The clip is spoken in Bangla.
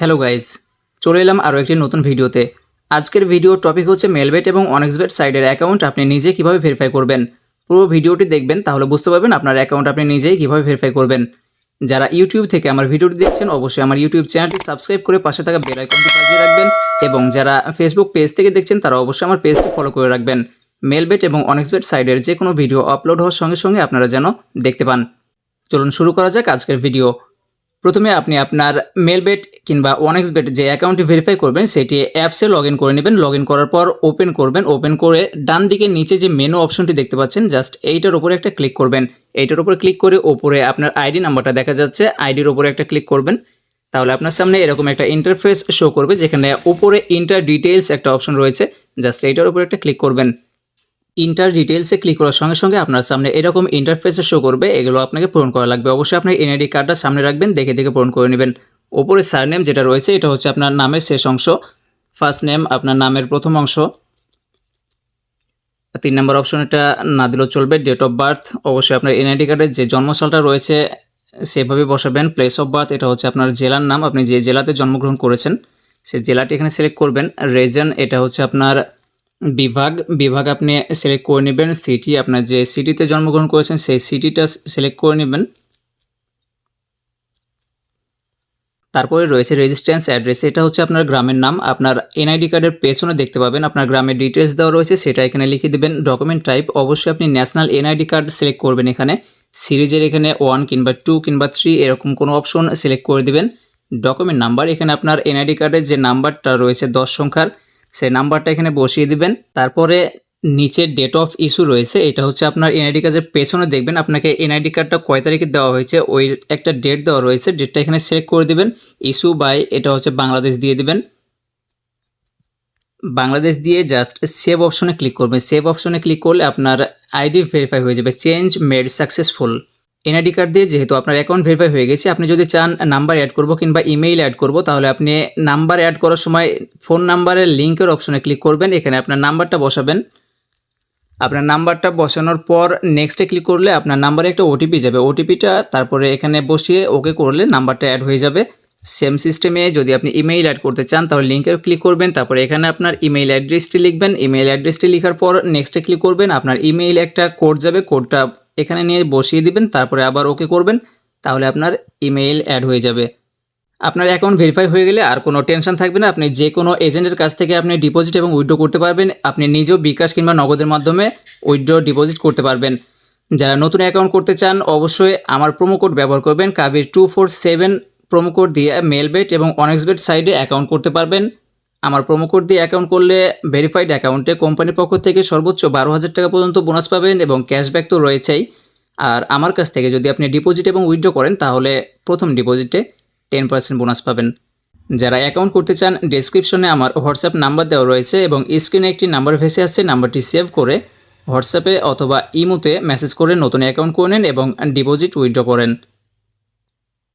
হ্যালো গাইজ চলে এলাম আরও একটি নতুন ভিডিওতে। আজকের ভিডিও টপিক হচ্ছে মেলবেট এবং অনেক্সবেট সাইডের অ্যাকাউন্ট আপনি নিজে কীভাবে ভেরিফাই করবেন। পুরো ভিডিওটি দেখবেন, তাহলে বুঝতে পারবেন আপনার অ্যাকাউন্ট আপনি নিজেই কীভাবে ভেরিফাই করবেন। যারা ইউটিউব থেকে আমার ভিডিওটি দেখছেন, অবশ্যই আমার ইউটিউব চ্যানেলটি সাবস্ক্রাইব করে পাশে থাকা বেল আইকনটি বাজিয়ে রাখবেন এবং যারা ফেসবুক পেজ থেকে দেখছেন, তারা অবশ্যই আমার পেজটি ফলো করে রাখবেন। মেলবেট এবং অনেক্সবেট সাইডের যে কোনো ভিডিও আপলোড হওয়ার সঙ্গে সঙ্গে আপনারা যেন দেখতে পান। চলুন শুরু করা যাক আজকের ভিডিও প্রথমে আপনি আপনার মেলবেট কিংবা ওয়ানএক্সবেট যে অ্যাকাউন্টটি ভেরিফাই করবেন, সেটি অ্যাপসে লগ ইন করে নেবেন। লগ ইন করার পর ওপেন করবেন। ওপেন করে ডান দিকে নিচে যে মেনু অপশনটি দেখতে পাচ্ছেন জাস্ট এইটার উপরে একটা ক্লিক করবেন। এইটার উপরে ক্লিক করে ওপরে আপনার আইডি নাম্বারটা দেখা যাচ্ছে। আইডির উপরে একটা ক্লিক করবেন। তাহলে আপনার সামনে এরকম একটা ইন্টারফেস শো করবে, যেখানে উপরে ইন্টার ডিটেলস একটা অপশন রয়েছে। জাস্ট এইটার উপরে একটা ক্লিক করবেন। ইন্টার ডিটেলসে ক্লিক করার সঙ্গে সঙ্গে আপনার সামনে এরকম ইন্টারফেসে শো করবে। এগুলো আপনাকে পূরণ করা লাগবে। অবশ্যই আপনার এনআইডি কার্ডটা সামনে রাখবেন, দেখে দেখে পূরণ করে নেবেন। ওপরে সারনেম যেটা রয়েছে, এটা হচ্ছে আপনার নামের শেষ অংশ। ফার্স্ট নেম আপনার নামের প্রথম অংশ। তিন নম্বর অপশন এটা না দিলেও চলবে ডেট অফ বার্থ অবশ্যই আপনার এনআইডি কার্ডের যে জন্মসালটা রয়েছে, সেভাবে বসাবেন। প্লেস অফ বার্থ এটা হচ্ছে আপনার জেলার নাম। আপনি যে জেলাতে জন্মগ্রহণ করেছেন, সে জেলাটি এখানে সিলেক্ট করবেন। রেজন এটা হচ্ছে আপনার বিভাগ বিভাগ আপনি সিলেক্ট করে নেবেন সিটি আপনার যে সিটিতে জন্মগ্রহণ করেছেন, সেই সিটিটা সিলেক্ট করে নেবেন। তারপরে রয়েছে রেজিস্ট্যান্স অ্যাড্রেস এটা হচ্ছে আপনার গ্রামের নাম, আপনার এনআইডি কার্ডের পেছনে দেখতে পাবেন, আপনার গ্রামের ডিটেলস দেওয়া রয়েছে, সেটা এখানে লিখে দেবেন ডকুমেন্ট টাইপ অবশ্যই আপনি ন্যাশনাল এনআইডি কার্ড সিলেক্ট করবেন এখানে, সিরিজের এখানে ওয়ান কিংবা টু কিংবা থ্রি এরকম কোনো অপশন সিলেক্ট করে দিবেন। ডকুমেন্ট নাম্বার এখানে আপনার এনআইডি কার্ডের যে নাম্বারটা রয়েছে, দশ সংখ্যার সেই নাম্বারটা এখানে বসিয়ে দিবেন। তারপরে নিচে ডেট অফ ইস্যু রয়েছে, এটা হচ্ছে আপনার এনআইডি কার্ডের পেছনে দেখবেন, আপনাকে এনআইডি কার্ডটা কয় তারিখে দেওয়া হয়েছে, ওই একটা ডেট দেওয়া রয়েছে ডেটটা এখানে সিলেক্ট করে দিবেন ইস্যু বাই এটা হচ্ছে বাংলাদেশ দিয়ে দিবেন। বাংলাদেশ দিয়ে জাস্ট সেভ অপশনে ক্লিক করবেন সেভ অপশনে ক্লিক করলে আপনার আইডি ভেরিফাই হয়ে যাবে change made successful NID card দিয়ে যেহেতু আপনার অ্যাকাউন্ট ভেরিফাই হয়ে গেছে, আপনি যদি চান নাম্বার অ্যাড করব কিংবা ইমেইল অ্যাড করব, তাহলে আপনি নাম্বার অ্যাড করার সময় ফোন নাম্বারের লিঙ্কের অপশনে ক্লিক করবেন। এখানে আপনার নাম্বারটা বসাবেন। আপনার নাম্বারটা বসানোর পর নেক্সটে ক্লিক করলে আপনার নাম্বারে একটা ওটিপি যাবে। ওটিপিটা তারপরে এখানে বসিয়ে ওকে করলে নাম্বারটা অ্যাড হয়ে যাবে। সেম সিস্টেমে যদি আপনি ইমেইল অ্যাড করতে চান, তাহলে লিঙ্কে ক্লিক করবেন। তারপরে এখানে আপনার ইমেইল অ্যাড্রেসটি লিখবেন। ইমেইল অ্যাড্রেসটি লেখার পর নেক্সটে ক্লিক করবেন। আপনার ইমেইল একটা কোড যাবে। কোডটা এখানে নিয়ে বসিয়ে দিবেন, তারপরে আবার ওকে করবেন, তাহলে আপনার ইমেইল অ্যাড হয়ে যাবে। আপনার অ্যাকাউন্ট ভেরিফাই হয়ে গেলে আর কোনো টেনশন থাকবে না, আপনি যে কোনো এজেন্টের কাছ থেকে আপনি ডিপোজিট এবং উইথড্র করতে পারবেন, আপনি নিজেও বিকাশ কিংবা নগদের মাধ্যমে উইথড্র ডিপোজিট করতে পারবেন। যারা নতুন অ্যাকাউন্ট করতে চান, অবশ্যই আমার প্রোমো কোড ব্যবহার করবেন, Kabir two four seven promo code দিয়ে মেলবেট এবং অনেক্সবেট সাইডে অ্যাকাউন্ট করতে পারবেন। আমার প্রোমো কোড দিয়ে অ্যাকাউন্ট করলে ভেরিফাইড অ্যাকাউন্টে কোম্পানির পক্ষ থেকে সর্বোচ্চ বারো হাজার টাকা পর্যন্ত বোনাস পাবেন এবং ক্যাশব্যাক তো রয়েছেই। আর আমার কাছ থেকে যদি আপনি ডিপোজিট এবং উইথড্র করেন, তাহলে প্রথম ডিপোজিটে টেন পার্সেন্ট বোনাস পাবেন। যারা অ্যাকাউন্ট করতে চান ডেসক্রিপশনে আমার হোয়াটসঅ্যাপ নাম্বার দেওয়া রয়েছে এবং স্ক্রিনে একটি নাম্বার ভেসে আসছে নাম্বারটি সেভ করে হোয়াটসঅ্যাপে অথবা ইমোতে মেসেজ করে নতুন অ্যাকাউন্ট করে নেন এবং ডিপোজিট উইথড্র করেন।